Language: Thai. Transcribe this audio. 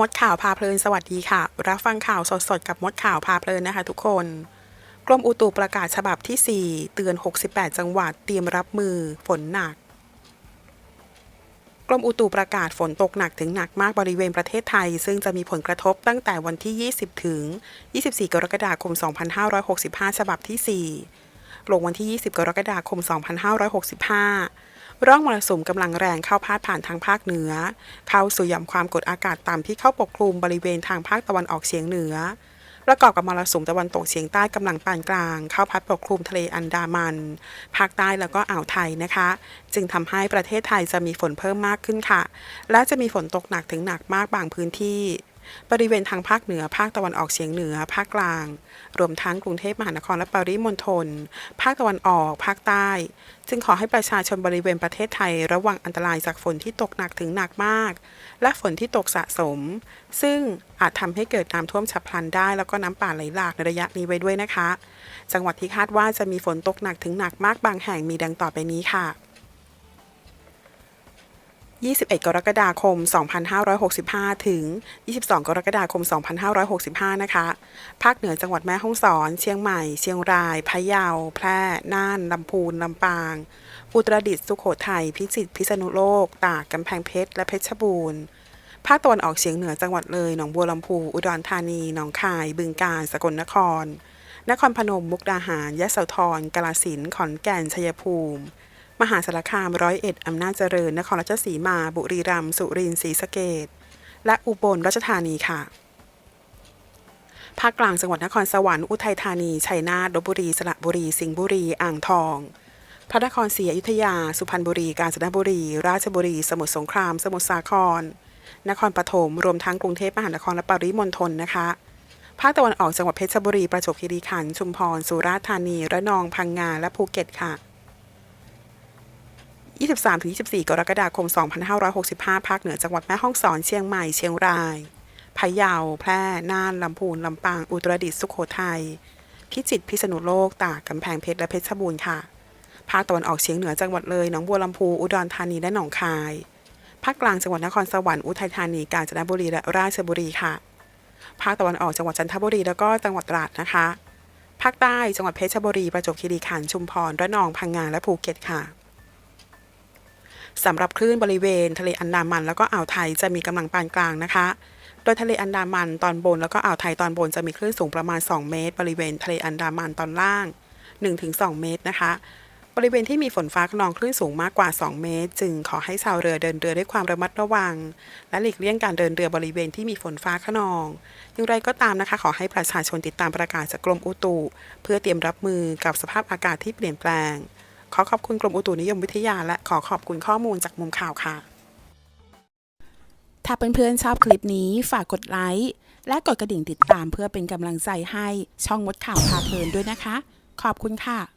มดข่าวพาเพลินสวัสดีค่ะ รับฟังข่าวสดๆ กับมดข่าวพาเพลินนะคะทุกคน กรมอุตุประกาศฉบับที่ 4 เตือน 68 จังหวัดเตรียมรับมือฝนหนัก กรมอุตุประกาศฝนตกหนักถึงหนักมากบริเวณประเทศไทย ซึ่งจะมีผลกระทบตั้งแต่วันที่ 20 ถึง 24 กรกฎาคม 2565 ฉบับที่ 4 ลงวันที่ 20 กรกฎาคม 2565 ร่องมรสุมกำลังแรงเข้าพาดผ่านทางภาคเหนือ เข้าสู่หย่อมความกดอากาศต่ำที่เข้าปกคลุมบริเวณทางภาคตะวันออกเฉียงเหนือ ประกอบกับมรสุมตะวันตกเฉียงใต้กำลังปานกลาง เข้าพัดปกคลุมทะเลอันดามัน ภาคใต้แล้วก็อ่าวไทยนะคะ จึงทำให้ประเทศไทยจะมีฝนเพิ่มมากขึ้นค่ะ และจะมีฝนตกหนักถึงหนักมากบางพื้นที่ บริเวณทางภาคเหนือ ภาคตะวันออกเฉียงเหนือ ภาคกลาง รวมทั้งกรุงเทพมหานครและปริมณฑล ภาคตะวันออก ภาคใต้ จึงขอให้ประชาชนบริเวณประเทศไทย ระวังอันตรายจากฝนที่ตกหนักถึงหนักมาก และฝนที่ตกสะสม ซึ่งอาจทำให้เกิดน้ำท่วมฉับพลันได้ แล้วก็น้ำป่าไหลหลากในระยะนี้ไว้ด้วยนะคะ จังหวัดที่คาดว่าจะมีฝนตกหนักถึงหนักมากบางแห่งมีดังต่อไปนี้ค่ะ 21 กรกฎาคม 2565 ถึง 22 กรกฎาคม 2565 นะคะ ภาคเหนือจังหวัดแม่ฮ่องสอน เชียงใหม่ เชียงราย พะเยา แพร่ น่าน ลำพูน ลำปาง อุตรดิตถ์ สุโขทัย พิจิตร พิษณุโลก ตาก กำแพงเพชร และเพชรบูรณ์ ภาคตะวันออกเฉียงเหนือจังหวัดเลย หนองบัวลำพู อุดรธานี หนองคาย บึงกาฬ สกลนคร นครพนม มุกดาหาร ยะโสธร กาฬสินธุ์ ขอนแก่น ชัยภูมิ มหาสารคามร้อยเอ็ดอำนาจเจริญ นครราชสีมา บุรีรัมย์สุรินทร์ศรีสะเกษและอุบลราชธานีค่ะภาคกลางจังหวัดนครสวรรค์อุทัยธานีชัยนาทลบบุรีสระบุรีสิงห์บุรีอ่างทอง พระนครศรีอยุธยา สุพรรณบุรี กาญจนบุรี ราชบุรี สมุทรสงคราม สมุทรสาคร นครปฐมรวมทั้งกรุงเทพมหานครและปริมณฑลนะคะภาคตะวันออกจังหวัดเพชรบุรีประจวบคีรีขันธ์ชุมพร สุราษฎร์ธานีระนองพังงาและภูเก็ตค่ะ 23-24 กรกฎาคม 2565 ภาคเหนือจังหวัดแม่ฮ่องสอน เชียงใหม่ เชียงรายพะเยา แพร่ น่าน ลำพูน ลำปาง อุตรดิตถ์ สุโขทัย พิจิตร พิษณุโลก ตาก กำแพงเพชร และเพชรบูรณ์ค่ะ ภาคตะวันออกเฉียงเหนือจังหวัดเลย หนองบัวลำพู อุดรธานี และหนองคาย ภาคกลางจังหวัดนครสวรรค์ อุทัยธานี กาญจนบุรี และราชบุรีค่ะ ภาคตะวันออกจังหวัดจันทบุรี แล้วก็จังหวัดตราดนะคะ ภาคใต้จังหวัดเพชรบุรี ประจวบคีรีขันธ์ ชุมพร ระนอง พังงา และภูเก็ตค่ะ สำหรับคลื่นบริเวณ ทะเลอันดามัน แล้วก็อ่าวไทยจะมีกำลังปานกลางนะคะ โดยทะเลอันดามันตอนบนแล้วก็อ่าวไทยตอนบนจะมีคลื่นสูงประมาณ 2 เมตร บริเวณทะเลอันดามันตอนล่าง 1-2 เมตรนะคะ บริเวณที่มีฝนฟ้าขนองคลื่นสูงมากกว่า 2 เมตร จึงขอให้ชาวเรือเดินเรือด้วยความระมัดระวัง และหลีกเลี่ยงการเดินเรือบริเวณที่มีฝนฟ้าขนอง อย่างไรก็ตามนะคะ ขอให้ประชาชนติดตามประกาศจากกรมอุตุ เพื่อเตรียมรับมือกับสภาพอากาศที่เปลี่ยนแปลง ขอขอบคุณกรมอุตุนิยมวิทยา และขอขอบคุณข้อมูลจากมุมข่าวค่ะ ถ้าเพื่อนๆชอบคลิปนี้ฝากกดไลค์และกดกระดิ่งติดตามเพื่อเป็นกำลังใจให้ช่องมดข่าวพาเพลินด้วยนะคะ ขอบคุณค่ะ